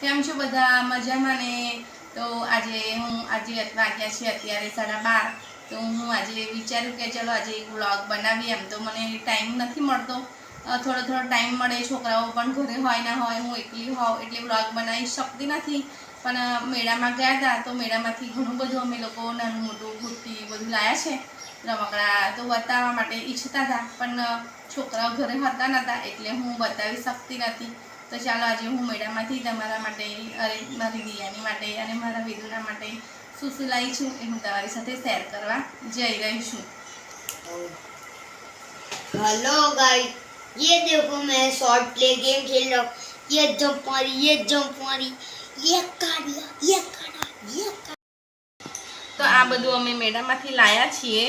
કેમ છો બધા? મજામાં ને? તો આજે હું, આજે વાગ્યા છે અત્યારે સાડા બાર. તો હું આજે વિચાર્યું કે ચલો આજે એક વ્લોગ બનાવીએ એમ. તો મને ટાઈમ નથી મળતો. થોડો થોડો ટાઈમ મળે, છોકરાઓ પણ ઘરે હોય ના હોય, હું એકલી હોઉં, એટલે વ્લોગ બનાવી શકતી નથી. પણ મેળામાં ગયા હતા, તો મેળામાંથી ઘણું બધું અમે લોકો નાનું મોટું કુર્તી બધું લાયા છે. રમકડા તો બતાવવા માટે ઈચ્છતા હતા, પણ છોકરાઓ ઘરે હતા નહોતા એટલે હું બતાવી શકતી નથી. તો ચાલો આજે હું મેળામાંથી તમારા માટે અરે મારી દિયાની માટે અને મારા વેદુના માટે શું શું લાવી છું એ હું તમારી સાથે શેર કરવા જઈ રહી છું हेलो गाइस ये देखो मैं शॉर्ट प्ले गेम खेल रहा हूँ ये जंप मारी ये जंप मारी ये काढ़िया ये काढ़ा ये काढ़ा તો આ બધું અમે મેળામાંથી લાયા છીએ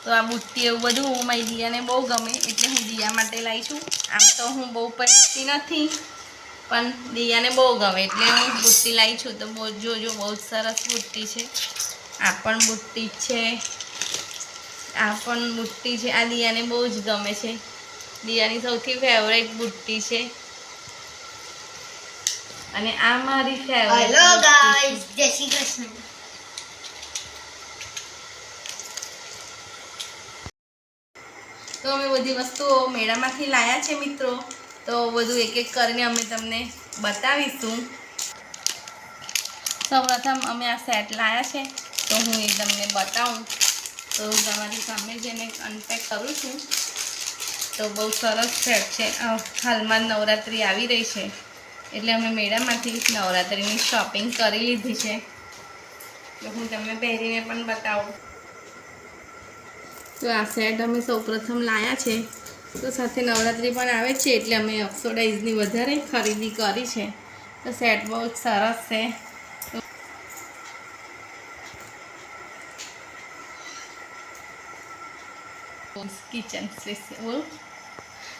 તો આ બુટ્ટી એવું બધું મારી દિયાને બહુ ગમે એટલે હું દિયા માટે લાવી છું આમ તો હું બહુ પહેરતી નથી પણ દિયાને બહુ ગમે. એટલે હું બુટ્ટી લાવી છું તો બહુ જોજો બહુ સરસ બુટ્ટી છે. આ પણ બુટ્ટી છે. આ પણ બુટ્ટી છે. આ દિયાને બહુ જ ગમે છે. દિયાની સૌથી ફેવરેટ બુટ્ટી છે. અને આ મારી ફેવરેટ તો અમે બધી વસ્તુઓ મેળામાંથી લાયા છે મિત્રો. તો બધું એક એક કરીને અમે તમને બતાવીશું. સૌપ્રથમ અમે આ સેટ લાયા છે, તો હું એ તમને બતાવું. તો તમારી સામે જેને અનપેક કરું છું, તો બહુ સરસ સેટ છે. હાલમાં નવરાત્રિ આવી રહી છે, એટલે અમે મેળામાંથી નવરાત્રિની શોપિંગ કરી લીધી છે. તો હું તમને પહેરીને પણ બતાવું. તો આ સેટ અમે સૌપ્રથમ લાયા છે. તો સાથે નવરાત્રિ પણ આવે છે એટલે અમે ઓક્સોડાઇઝની વધારે ખરીદી કરી છે. તો સેટ બહુ જ સરસ છે. કિચન સ્પેશિયલ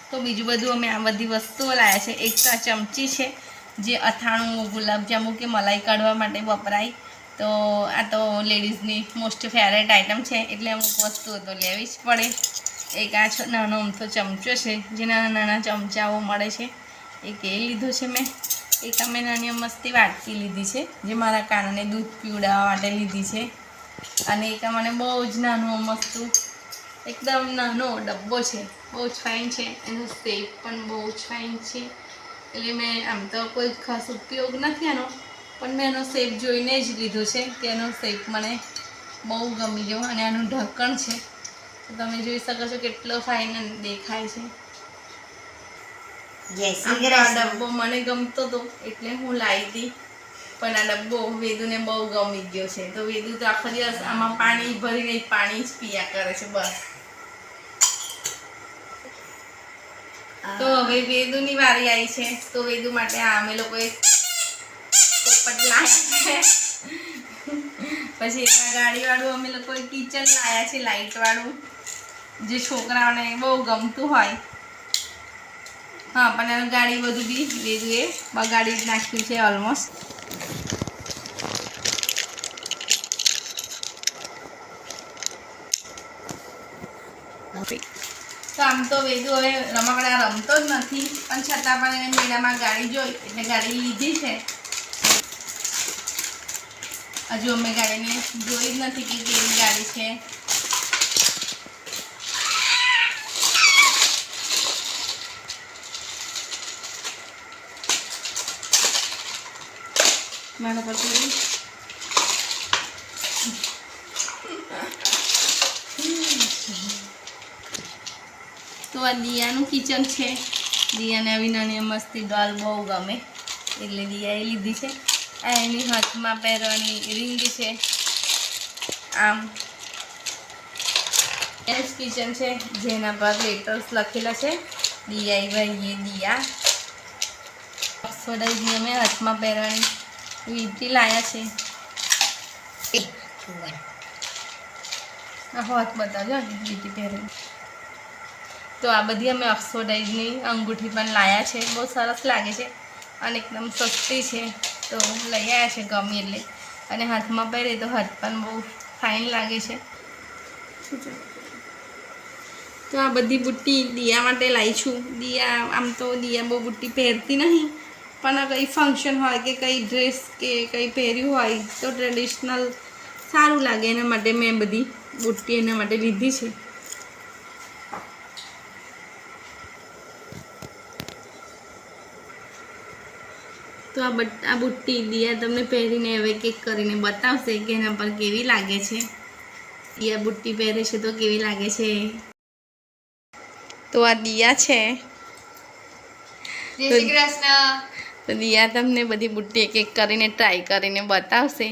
તો બીજું બધું અમે આ બધી વસ્તુઓ લાવ્યા છે. એક તો આ ચમચી છે, જે અથાણું, ગુલાબજાંબુ કે મલાઈ કાઢવા માટે વપરાય. તો આ તો લેડીઝની મોસ્ટ ફેવરેટ આઇટમ છે. એટલે અમુક વસ્તુઓ તો લેવી જ પડે. એક આ નાનો અમથો ચમચો છે, જે નાના નાના ચમચાઓ મળે છે. એક એ લીધો છે મેં. એક અમે નાની મસ્તી વાટકી લીધી છે, જે મારા કાનને દૂધ પીવડાવવા માટે લીધી છે. અને એક મને બહુ જ નાનું મસ્તું, એકદમ નાનો ડબ્બો છે. બહુ જ ફાઇન છે, એનો શેપ પણ બહુ જ ફાઇન છે. એટલે મેં આમ તો કોઈ ખાસ ઉપયોગ નથી આનો, પણ મેં એનો શેપ જોઈને જ લીધો છે કે એનો શેપ મને બહુ ગમી ગયો અને આનું ઢક્કણ છે. તો તમે જોઈ શકો છો કેટલો ફાઇન દેખાય છે. ડબ્બો મને ગમતો હતો એટલે હું લાવી હતી પણ આ ડબ્બો વેદુને બહુ ગમી ગયો છે. તો વેદુ તો આખો દિવસ આમાં પાણી ભરીને પાણી જ પીયા કરે છે બસ. તો હવે વેદુની વારી આવી છે. તો વેદુ માટે આ અમે લોકોએ પોપટ લાવ્યા છે. પછી એક ગાડીવાળું અમે લોકોએ કિચન લાવ્યા છે લાઇટવાળું જે છોકરાઓને બહુ ગમતું હોય. હા, પણ એનું ગાડી બધું બી વેદુએ બગાડી નાખ્યું છે ઓલમોસ્ટ તો આમ તો વેદુ હવે રમકડા રમતો જ નથી. પણ છતાં પણ એને મેળામાં ગાડી જોઈ, એટલે ગાડી લીધી છે. હજુ અમે ગાડીને જોઈ જ નથી કે કેવી ગાડી છે. મારા પછી તો આ દિયાનું કિચન છે. દિયાને આવી નાની મસ્તી ડોલ બહુ ગમે. એટલે દિયાએ લીધી છે. આ એની હાથમાં પહેરવાની રિંગ છે. આમ એસ કિચન છે. જેના પર લેટર્સ લખેલા છે. ડીઆઈવાય એ દિયા. ઓક્સોડાઇઝની અમે હાથમાં પહેરવાની વીંટી લાયા છે. આ હાથ બતાવજો વીંટી પહેરેલી તો આ બધી અમે ઓક્સફોર્ડાઇઝની અંગૂઠી પણ લાયા છે. બહુ સરસ લાગે છે અને એકદમ સસ્તી છે. તો લઈ આવ્યા છે ગમી એટલે. અને હાથમાં પહેરે તો હાથ પણ બહુ ફાઇન લાગે છે. તો આ બધી બુટ્ટી દિયા માટે લાવી છું. દિયા આમ તો દિયા બહુ બુટ્ટી પહેરતી નહીં. પણ કંઈ ફંક્શન હોય કે કંઈ ડ્રેસ કે કંઈ પહેર્યું હોય તો ટ્રેડિશનલ સારું લાગે એના માટે મેં બધી બુટ્ટી એના માટે લીધી છે. તો આ બટ આ બુટ્ટી દિયા તમને પહેરીને હવે કેક કરીને બતાવશે કે એના પર કેવી લાગે છે. દિયા બુટ્ટી પહેરે છે તો કેવી લાગે છે? તો આ દિયા છે. જય શ્રી કૃષ્ણ. તો દિયા તમને બધી બુટ્ટી એક એક કરીને ટ્રાય કરીને બતાવશે.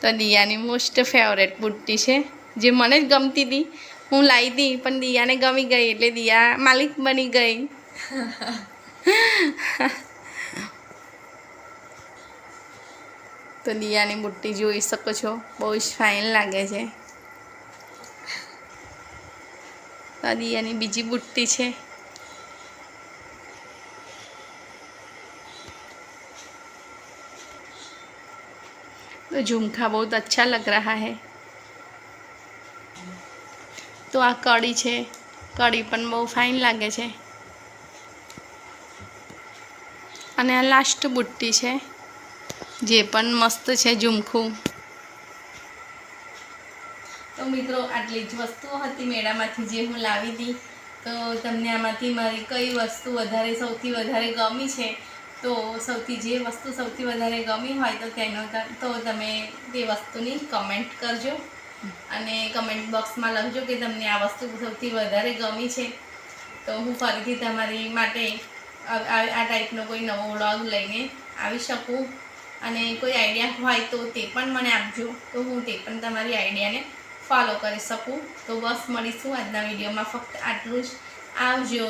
તો દિયાની મોસ્ટ ફેવરેટ બુટ્ટી છે, જે મને જ ગમતી હતી હું લાવી હતી પણ દિયાને ગમી ગઈ એટલે દિયા માલિક બની ગઈ. તો દિયાની બુટ્ટી જોઈ શકો છો, બહુ જ ફાઇન લાગે છે. તો દિયાની બીજી બુટ્ટી છે. तो झुमका बहुत अच्छा लग रहा है તો આ કડી છે કડી પણ બહુ ફાઇન લાગે છે અને આ લાસ્ટ બુટ્ટી છે જે પણ મસ્ત છે ઝુમખું તો મિત્રો આટલી જ વસ્તુઓ હતી મેળામાંથી જે હું લાવી હતી તો તમને આમાંથી મારી કઈ વસ્તુ વધારે સૌથી વધારે ગમી છે તો સૌથી જે વસ્તુ સૌથી વધારે ગમી હોય તો તેનો તો તમે તે વસ્તુની કમેન્ટ કરજો. અને કમેન્ટ બોક્સમાં લખજો કે તમને આ વસ્તુ સૌથી વધારે ગમી છે. તો હું ફરીથી તમારી માટે આ ટાઈપનો કોઈ નવો વ્લોગ લઈને આવી શકું. અને કોઈ આઈડિયા હોય તો તે પણ મને આપજો. તો હું તે પણ તમારી આઈડિયાને ફોલો કરી શકું. તો બસ મળીશું આજના વિડીયોમાં ફક્ત આટલું જ. આવજો.